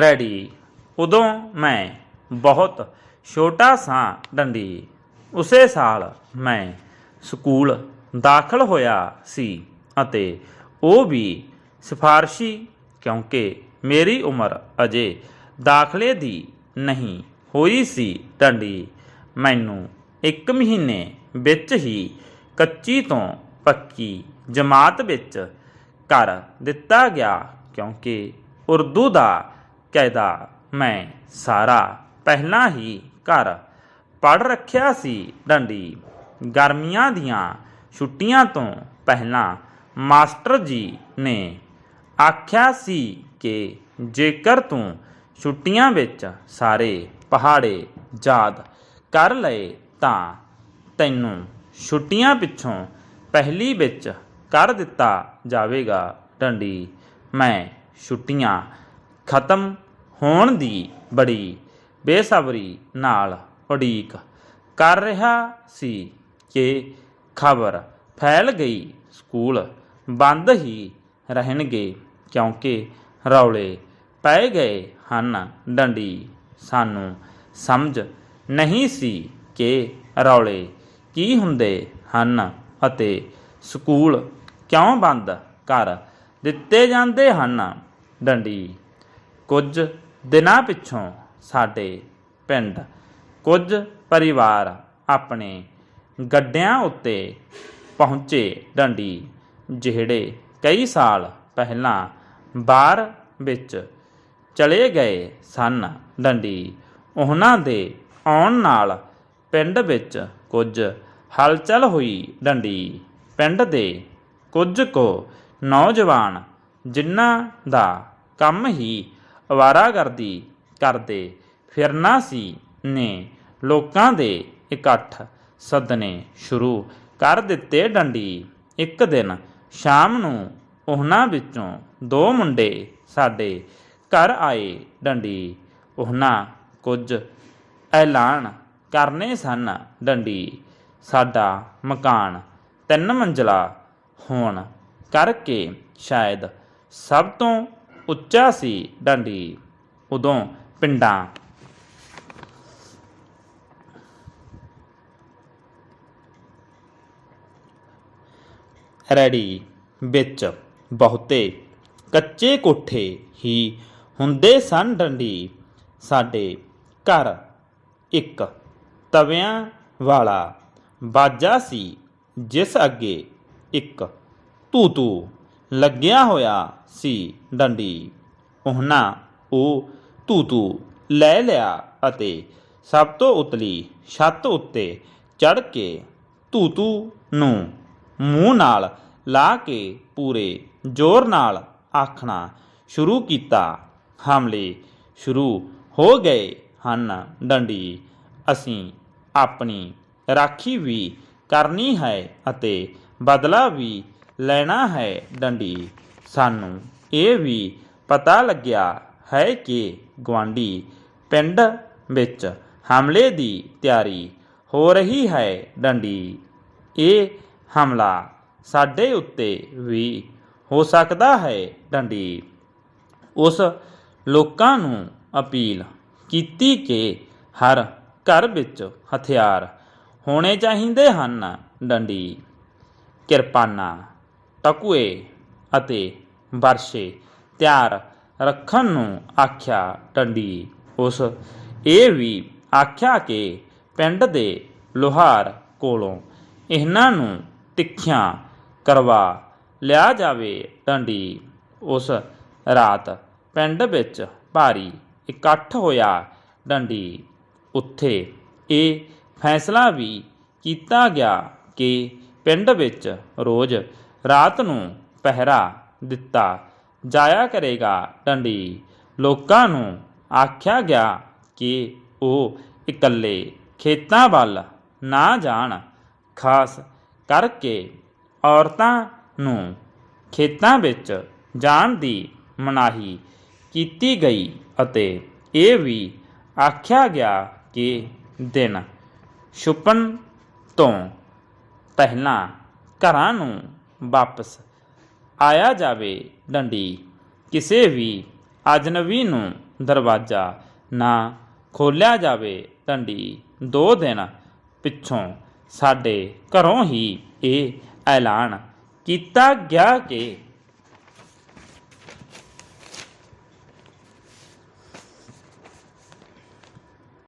Ready. ਉਦੋਂ ਮੈਂ ਬਹੁਤ ਛੋਟਾ ਸਾਂ ਡੰਡੀ। ਉਸੇ ਸਾਲ ਮੈਂ ਸਕੂਲ ਦਾਖਲ ਹੋਇਆ ਸੀ ਅਤੇ ਉਹ ਵੀ ਸਿਫਾਰਸ਼ੀ ਕਿਉਂਕਿ ਮੇਰੀ ਉਮਰ ਅਜੇ ਦਾਖਲੇ ਦੀ ਨਹੀਂ ਹੋਈ ਸੀ ਡੰਡੀ। ਮੈਨੂੰ ਇੱਕ ਮਹੀਨੇ ਵਿੱਚ ਹੀ ਕੱਚੀ ਤੋਂ ਪੱਕੀ ਜਮਾਤ ਵਿੱਚ ਕਰ ਦਿੱਤਾ ਗਿਆ ਕਿਉਂਕਿ ਉਰਦੂ ਦਾ ਕਹਿਦਾ, ਮੈਂ ਸਾਰਾ ਪਹਿਲਾਂ ਹੀ ਘਰ ਪੜ ਰੱਖਿਆ ਸੀ ਡੰਡੀ। ਗਰਮੀਆਂ ਦੀਆਂ ਛੁੱਟੀਆਂ ਤੋਂ ਪਹਿਲਾਂ ਮਾਸਟਰ ਜੀ ਨੇ ਆਖਿਆ ਸੀ ਕਿ ਜੇਕਰ ਤੂੰ ਛੁੱਟੀਆਂ ਵਿੱਚ ਸਾਰੇ ਪਹਾੜੇ ਯਾਦ ਕਰ ਲਏ, ਤਾਂ ਤੈਨੂੰ ਛੁੱਟੀਆਂ ਪਿੱਛੋਂ ਪਹਿਲੀ ਵਿੱਚ ਕਰ ਦਿੱਤਾ ਜਾਵੇਗਾ। ਡੰਡੀ, ਮੈਂ ਛੁੱਟੀਆਂ ਖਤਮ ਹੋਣ ਦੀ ਬੜੀ ਬੇਸਬਰੀ ਨਾਲ ਉਡੀਕ ਕਰ ਰਿਹਾ ਸੀ ਕਿ ਖਬਰ ਫੈਲ ਗਈ ਸਕੂਲ ਬੰਦ ਹੀ ਰਹਿਣਗੇ ਕਿਉਂਕਿ ਰੌਲੇ ਪੈ ਗਏ ਹਨ। ਡੰਡੀ ਸਾਨੂੰ ਸਮਝ ਨਹੀਂ ਸੀ ਕਿ ਰੌਲੇ ਕੀ ਹੁੰਦੇ ਹਨ ਅਤੇ ਸਕੂਲ ਕਿਉਂ ਬੰਦ ਕਰ ਦਿੱਤੇ ਜਾਂਦੇ ਹਨ। ਡੰਡੀ ਕੁਝ ਦਿਨਾਂ ਪਿੱਛੋਂ ਸਾਡੇ ਪਿੰਡ ਕੁਝ ਪਰਿਵਾਰ ਆਪਣੇ ਗੱਡਿਆਂ ਉੱਤੇ ਪਹੁੰਚੇ ਡੰਡੀ, ਜਿਹੜੇ ਕਈ ਸਾਲ ਪਹਿਲਾਂ ਬਾਹਰ ਵਿੱਚ ਚਲੇ ਗਏ ਸਨ। ਡੰਡੀ ਉਹਨਾਂ ਦੇ ਆਉਣ ਨਾਲ ਪਿੰਡ ਵਿੱਚ ਕੁਝ ਹਲਚਲ ਹੋਈ। ਡੰਡੀ ਪਿੰਡ ਦੇ ਕੁਝ ਕੁ ਨੌਜਵਾਨ ਜਿਨ੍ਹਾਂ ਦਾ ਕੰਮ ਹੀ ਅਵਾਰਾਗਰਦੀ ਕਰਦੇ ਫਿਰਨਾ ਸੀ ਨੇ ਲੋਕਾਂ ਦੇ ਇਕੱਠ ਸੱਦਣੇ ਸ਼ੁਰੂ ਕਰ ਦਿੱਤੇ ਡੰਡੀ। ਇੱਕ ਦਿਨ ਸ਼ਾਮ ਨੂੰ ਉਹਨਾਂ ਵਿੱਚੋਂ ਦੋ ਮੁੰਡੇ ਸਾਡੇ ਘਰ ਆਏ ਡੰਡੀ। ਉਹਨਾਂ ਕੁਝ ਐਲਾਨ ਕਰਨੇ ਸਨ ਡੰਡੀ। ਸਾਡਾ ਮਕਾਨ ਤਿੰਨ ਮੰਜ਼ਲਾ ਹੋਣ ਕਰਕੇ ਸ਼ਾਇਦ ਸਭ ਤੋਂ ਉੱਚਾ ਸੀ ਡੰਡੀ। ਉਦੋਂ ਪਿੰਡਾਂ ਰੈਡੀ ਵਿੱਚ ਬਹੁਤੇ ਕੱਚੇ ਕੋਠੇ ਹੀ ਹੁੰਦੇ ਸਨ ਡੰਡੀ। ਸਾਡੇ ਘਰ ਇੱਕ ਤਵਿਆਂ ਵਾਲਾ ਬਾਜਾ ਸੀ, ਜਿਸ ਅੱਗੇ ਇੱਕ ਤੂਤੂ। ਲੱਗਿਆ ਹੋਇਆ ਸੀ ਡੰਡੀ। ਉਹਨਾਂ ਉਹ ਤੂਤੂ ਲੈ ਲਿਆ ਅਤੇ ਸਭ ਤੋਂ ਉਤਲੀ ਛੱਤ ਉੱਤੇ ਚੜ ਕੇ ਤੂਤੂ ਨੂੰ ਮੂੰਹ ਨਾਲ ਲਾ ਕੇ ਪੂਰੇ ਜ਼ੋਰ ਨਾਲ ਆਖਣਾ ਸ਼ੁਰੂ ਕੀਤਾ। ਹਮਲੇ ਸ਼ੁਰੂ ਹੋ ਗਏ ਹਨ ਡੰਡੀ। ਅਸੀਂ ਆਪਣੀ ਰਾਖੀ ਵੀ ਕਰਨੀ ਹੈ ਅਤੇ ਬਦਲਾ ਵੀ ਲੈਣਾ ਹੈ ਡੰਡੀ। ਸਾਨੂੰ ਇਹ ਵੀ ਪਤਾ ਲੱਗਿਆ ਹੈ ਕਿ ਗਵਾਂਡੀ ਪਿੰਡ ਵਿੱਚ ਹਮਲੇ ਦੀ ਤਿਆਰੀ ਹੋ ਰਹੀ ਹੈ ਡੰਡੀ। ਇਹ ਹਮਲਾ ਸਾਡੇ ਉੱਤੇ ਵੀ ਹੋ ਸਕਦਾ ਹੈ ਡੰਡੀ। ਉਸ ਲੋਕਾਂ ਨੂੰ ਅਪੀਲ ਕੀਤੀ ਕਿ ਹਰ ਘਰ ਵਿੱਚ ਹਥਿਆਰ ਹੋਣੇ ਚਾਹੀਦੇ ਹਨ ਡੰਡੀ। ਕਿਰਪਾਨਾਂ ਤਕੂਏ ਅਤੇ ਵਰਸ਼ੇ ਤਿਆਰ ਰੱਖਣ ਨੂੰ ਆਖਿਆ ਡੰਡੀ ਉਸ ਇਹ ਵੀ ਆਖਿਆ ਕਿ ਪਿੰਡ ਦੇ ਲੋਹਾਰ ਕੋਲੋਂ ਇਹਨਾਂ ਨੂੰ ਤਿੱਖਿਆਂ ਕਰਵਾ ਲਿਆ ਜਾਵੇ ਡੰਡੀ ਉਸ ਰਾਤ ਪਿੰਡ ਵਿੱਚ ਭਾਰੀ ਇਕੱਠ ਹੋਇਆ ਡੰਡੀ ਉੱਥੇ ਇਹ ਫੈਸਲਾ ਵੀ ਕੀਤਾ ਗਿਆ ਕਿ ਪਿੰਡ ਵਿੱਚ ਰੋਜ਼ ਰਾਤ ਨੂੰ ਪਹਿਰਾ ਦਿੱਤਾ। ਜਾਇਆ ਕਰੇਗਾ ਡੰਡੀ। ਲੋਕਾਂ ਨੂੰ ਆਖਿਆ ਗਿਆ ਕਿ ਉਹ ਇਕੱਲੇ ਖੇਤਾਂ ਵੱਲ ਨਾ ਜਾਣ। ਖਾਸ ਕਰਕੇ ਔਰਤਾਂ ਨੂੰ ਖੇਤਾਂ ਵਿੱਚ ਜਾਣ ਦੀ ਮਨਾਹੀ ਕੀਤੀ ਗਈ ਅਤੇ ਇਹ ਵੀ ਆਖਿਆ ਗਿਆ ਕਿ ਦਿਨ ਛੁਪਣ ਤੋਂ ਪਹਿਲਾਂ ਘਰਾਂ ਨੂੰ ਵਾਪਸ ਆਇਆ ਜਾਵੇ ਡੰਡੀ। ਕਿਸੇ ਵੀ ਅਜਨਬੀ ਨੂੰ ਦਰਵਾਜ਼ਾ ਨਾ ਖੋਲ੍ਹਿਆ ਜਾਵੇ ਡੰਡੀ। ਦੋ ਦਿਨ ਪਿੱਛੋਂ ਸਾਡੇ ਘਰੋਂ ਹੀ ਇਹ ਐਲਾਨ ਕੀਤਾ ਗਿਆ ਕਿ